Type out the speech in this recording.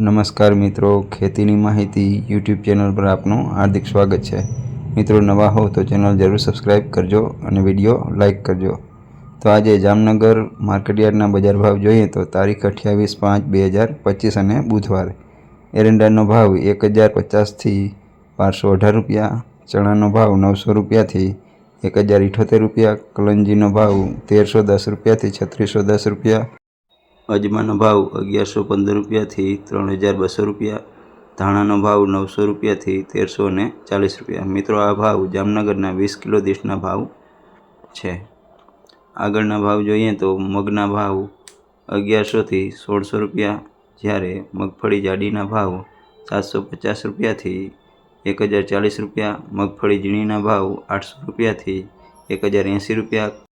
નમસ્કાર મિત્રો, ખેતીની માહિતી યુટ્યુબ ચેનલ પર આપનું હાર્દિક સ્વાગત છે. મિત્રો, નવા હો તો ચેનલ જરૂર સબસ્ક્રાઈબ કરજો અને વીડિયો લાઇક કરજો. તો આજે જામનગર માર્કેટયાર્ડના બજાર ભાવ જોઈએ તો તારીખ અઠ્યાવીસ પાંચ બે હજાર પચીસ અને બુધવાર. એરંડાનો ભાવ એક હજાર પચાસથી બારસો અઢાર રૂપિયા, ચણાનો ભાવ નવસો રૂપિયાથી એક હજાર ઇઠોતેર રૂપિયા, કલંજીનો ભાવ તેરસો દસ રૂપિયાથી છત્રીસો દસ રૂપિયા અજમાનો ભાવ અગિયારસો પંદર રૂપિયાથી ત્રણ હજાર બસો રૂપિયા, ધાણાનો ભાવ નવસો રૂપિયાથી તેરસો ને ચાલીસ રૂપિયા. મિત્રો, આ ભાવ જામનગરના વીસ કિલો દેશના ભાવ છે. આગળના ભાવ જોઈએ તો મગના ભાવ અગિયારસોથી સોળસો રૂપિયા, જ્યારે મગફળી જાડીના ભાવ સાતસો પચાસ રૂપિયાથી એક હજાર ચાલીસ રૂપિયા, મગફળી ઝીણીના ભાવ આઠસો રૂપિયાથી એક હજાર એંસી રૂપિયા